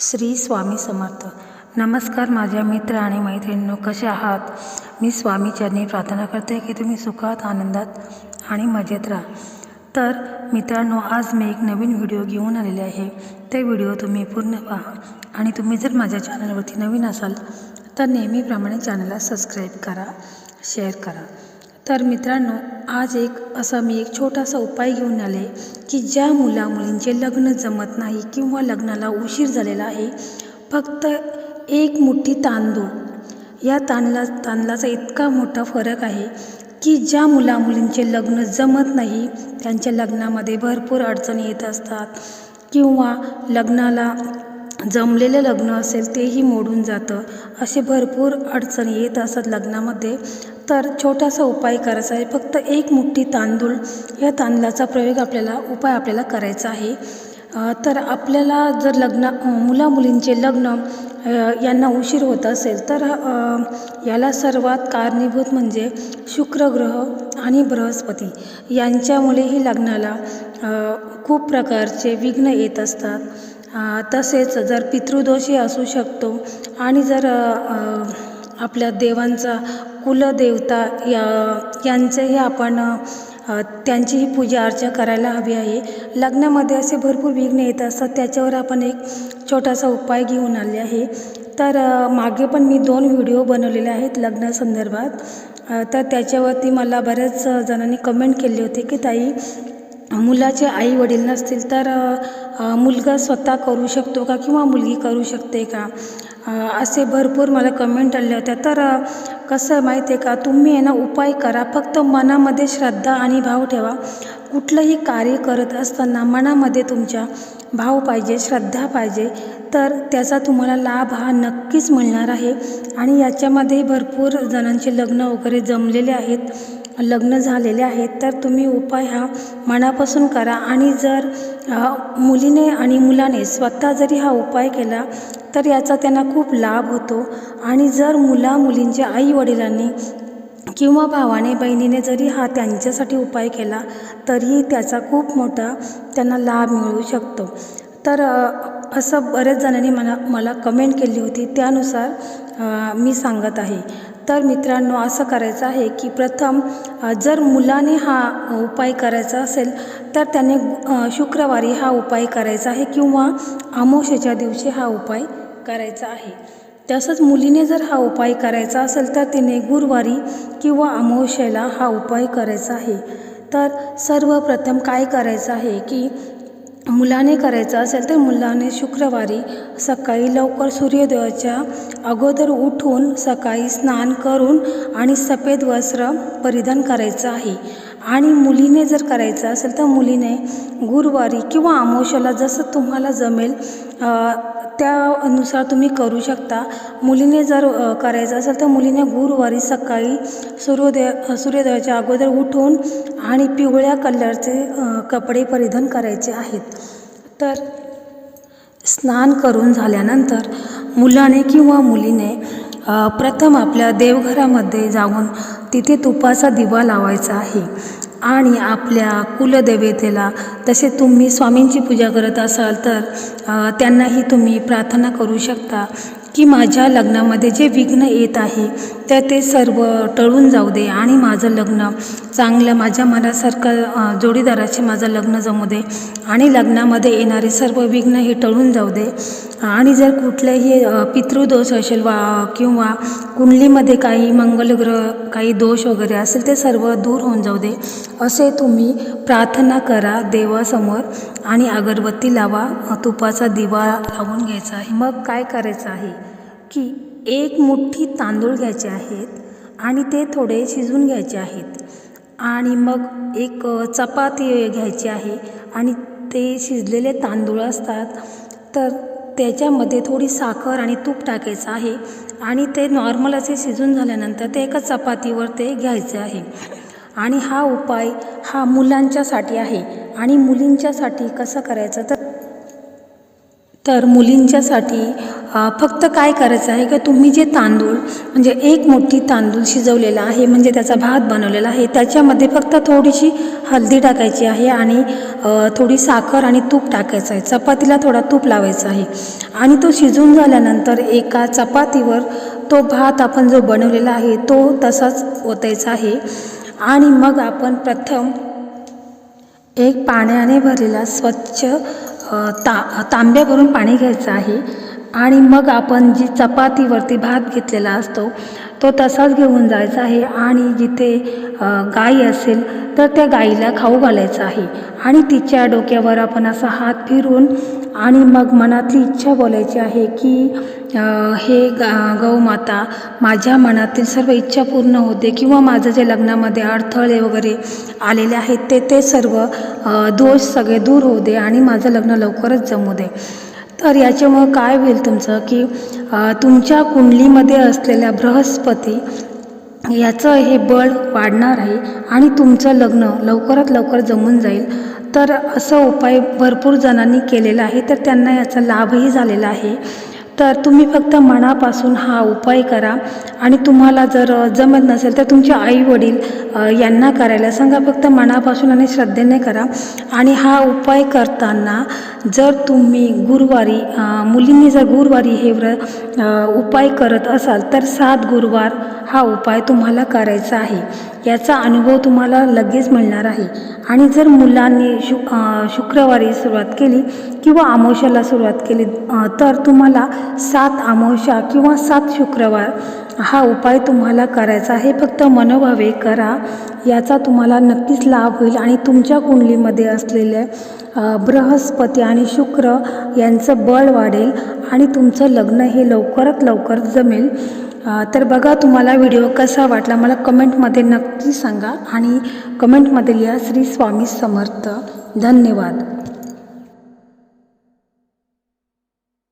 श्री स्वामी समर्थ. नमस्कार माझ्या मित्र आणि मैत्रिणींनो कसे आहात? मी स्वामी चरणी प्रार्थना करते की तुम्ही सुखात आनंदात आणि मजेत राहा. तर मित्रांनो आज मी एक नवीन व्हिडिओ घेऊन आलेले आहे. ते व्हिडिओ तुम्ही पूर्ण पहा आणि तुम्ही जर माझ्या चॅनलवरती नवीन असाल तर नेहमीप्रमाणे चॅनलला सबस्क्राईब करा शेअर करा. तर मित्रांनो आज एक असा मी एक छोटासा उपाय घेऊन आले की ज्या मुला मुलींचे लग्न जमत नाही किंवा लग्नाला उशीर झालेला आहे फक्त एक मुठ्ठी तांदूळ. या तांदळा तांदळाचा इतका मोठा फरक आहे की ज्या मुला मुलींचे लग्न जमत नाही त्यांच्या लग्नामध्ये भरपूर अडचणी येत असतात किंवा लग्नाला जमलेलं लग्न असेल तेही मोडून जातं. असे भरपूर अडचणी येत असतात लग्नामध्ये. तर छोटासा उपाय करायचा आहे. फक्त एक मुठ्ठी तांदूळ या तांदळाचा प्रयोग आपल्याला उपाय आपल्याला करायचा आहे. तर आपल्याला जर लग्न मुलामुलींचे लग्न यांना उशीर होत असेल तर याला सर्वात कारणीभूत म्हणजे शुक्रग्रह आणि बृहस्पती. यांच्यामुळेही लग्नाला खूप प्रकारचे विघ्न येत असतात. तसेच जर पितृदोषही असू शकतो आणि जर आपल्या देवांचा कुलदेवता या यांचंही आपण त्यांचीही पूजा अर्चा करायला हवी आहे. लग्नामध्ये असे भरपूर विघ्न येत असतात त्याच्यावर आपण एक छोटासा उपाय घेऊन आले आहे. तर मागे पण मी दोन व्हिडिओ बनवलेले आहेत लग्नासंदर्भात तर त्याच्यावरती मला बऱ्याच जणांनी कमेंट केली होती की ताई मुलाचे आई वडील नसतील तर मुलगा स्वतः करू शकतो का किंवा मुलगी करू शकते का? असे भरपूर मला कमेंट आल्या होत्या तर कसं आहे माहिती आहे का? तुम्ही आहे ना उपाय करा. फक्त मनामध्ये श्रद्धा आणि भाव ठेवा. कुठलंही कार्य करत असताना मनामध्ये तुमच्या भाव पाहिजे श्रद्धा पाहिजे तर त्याचा तुम्हाला लाभ हा नक्कीच मिळणार आहे. आणि याच्यामध्ये भरपूर जणांचे लग्न वगैरे जमलेले आहेत. लग्न झालेले आहेत तर तुम्ही उपाय हा मनापासून करा. आणि जर मुलीने आणि मुलाने स्वतः जरी हा उपाय केला तर याचा त्यांना खूप लाभ होतो. आणि जर मुला मुलींच्या आई वडिलांनी किंवा भावाने बहिणीने जरी हा त्यांच्यासाठी उपाय केला तरीही त्याचा खूप मोठा त्यांना लाभ मिळू शकतो. तर असं बऱ्याच जणांनी मला मला कमेंट केली होती. त्यानुसार मी सांगत आहे. तर मित्रांनो असं करायचं आहे की प्रथम जर मुलाने हा उपाय करायचा असेल तर त्याने शुक्रवारी हा उपाय करायचा आहे किंवा आमोशेच्या दिवशी हा उपाय करायचा आहे. तसंच मुलीने जर हा उपाय करायचा असेल तर तिने गुरुवारी किंवा अमावस्येला हा उपाय करायचा आहे. तर सर्वप्रथम काय करायचं आहे की मुलाने करायचं असेल तर मुलाने शुक्रवारी सकाळी लवकर सूर्योदयाच्या अगोदर उठून सकाळी स्नान करून आणि सफेद वस्त्र परिधान करायचं आहे. आणि मुलीने जर करायचं असेल तर मुलीने गुरुवारी किंवा अमावश्याला जसं तुम्हाला जमेल त्यानुसार तुम्ही करू शकता. मुलीने जर करायचं असेल तर मुलीने गुरुवारी सकाळी सूर्योदय सूर्योदयाच्या अगोदर उठून आणि पिवळ्या कलरचे कपडे परिधान करायचे आहेत. तर स्नान करून झाल्यानंतर मुलाने किंवा मुलीने प्रथम आपल्या देवघरामध्ये जाऊन तिथे तुपाचा दिवा लावायचा आहे. आणि आपल्या कुलदेवतेला तसे तुम्ही स्वामींची पूजा करत असाल तर त्यांनाही तुम्ही प्रार्थना करू शकता. की माझ्या लग्नामध्ये जे विघ्न येत आहे तर ते सर्व टळून जाऊ दे आणि माझं लग्न चांगलं माझ्या मनासारखं जोडीदाराचे माझं लग्न जमू दे. आणि लग्नामध्ये येणारे सर्व विघ्न हे टळून जाऊ दे. आणि जर कुठलेही पितृदोष असेल वा किंवा कुंडलीमध्ये काही मंगलग्रह काही दोष वगैरे असेल ते सर्व दूर होऊन जाऊ दे. असे तुम्ही प्रार्थना करा देवासमोर आणि अगरबत्ती लावा तुपाचा दिवा लावून घ्यायचा आहे. मग काय करायचं आहे? की एक मुठ्ठी तांदूळ घ्यायचे आहेत आणि ते थोडे शिजून घ्यायचे आहेत. आणि मग एक चपाती घ्यायची आहे आणि ते शिजलेले तांदूळ असतात. तर त्याच्यामध्ये थोडी साखर आणि तूप टाकायचं आहे आणि ते नॉर्मल असे शिजून झाल्यानंतर ते एका चपातीवर ते घ्यायचे आहे. आणि हा उपाय हा मुलांच्यासाठी आहे. आणि मुलींच्यासाठी कसं करायचं तर तर मुलींच्यासाठी फक्त काय करायचं आहे का तुम्ही जे तांदूळ म्हणजे एक मोठी तांदूळ शिजवलेला आहे म्हणजे त्याचा भात बनवलेला आहे त्याच्यामध्ये फक्त थोडीशी हळदी टाकायची आहे आणि थोडी साखर आणि तूप टाकायचं आहे. चपातीला थोडा तूप लावायचा आहे. आणि तो शिजून झाल्यानंतर एका चपातीवर तो भात आपण जो बनवलेला आहे तो तसाच ओतायचा आहे. आणि मग आपण प्रथम एक पाण्याने भरलेला स्वच्छ ता तांब्या भरून पाणी घ्यायचं आहे. आणि मग आपण जी चपातीवरती भात घेतलेला असतो तो तसाच घेऊन जायचा आहे. आणि जिथे गाई असेल तर त्या गाईला खाऊ घालायचं आहे. आणि तिच्या डोक्यावर आपण असा हात फिरून आणि मग मनातली इच्छा बोलायची आहे की हे गा गौमाता माझ्या मनातील सर्व इच्छा पूर्ण होते किंवा माझं जे लग्नामध्ये अडथळे वगैरे आलेले आहेत ते ते सर्व दोष सगळे दूर होऊ दे आणि माझं लग्न लवकरच जमू दे. तर याच्यामुळं काय होईल तुमचं की तुमच्या कुंडलीमध्ये असलेल्या बृहस्पती याचं हे बळ वाढणार आहे आणि तुमचं लग्न लवकरात लवकर जमून जाईल. तर असं उपाय भरपूर जणांनी केलेला आहे तर त्यांना याचा लाभही झालेला आहे. तर तुम्ही फक्त मनापासून हा उपाय करा आणि तुम्हाला जर जमत नसेल तर तुमचे आई वडील यांना करायला सांगा. फक्त मनापासून आणि श्रद्धेने करा. आणि हा उपाय करताना जर तुम्ही गुरुवारी मुलींनी जर गुरुवारी हे व्र उपाय करत असाल तर सात गुरुवार हा उपाय तुम्हाला करायचा आहे. याचा अनुभव तुम्हाला लगेच मिळणार आहे. आणि जर मुलांनी शु शुक्रवारी सुरुवात केली किंवा आमोशाला सुरुवात केली तर तुम्हाला सात आमोशा किंवा सात शुक्रवार हा उपाय तुम्हाला करायचा आहे. फक्त मनोभावे करा. याचा तुम्हाला नक्कीच लाभ होईल. आणि तुमच्या कुंडलीमध्ये असलेले बृहस्पती आणि शुक्र यांचं बळ वाढेल आणि तुमचं लग्न हे लवकरात लवकर जमेल. तर बघा तुम्हाला व्हिडिओ कसा वाटला. मला कमेंटमध्ये नक्की सांगा आणि कमेंटमध्ये लिहा श्री स्वामी समर्थ. धन्यवाद.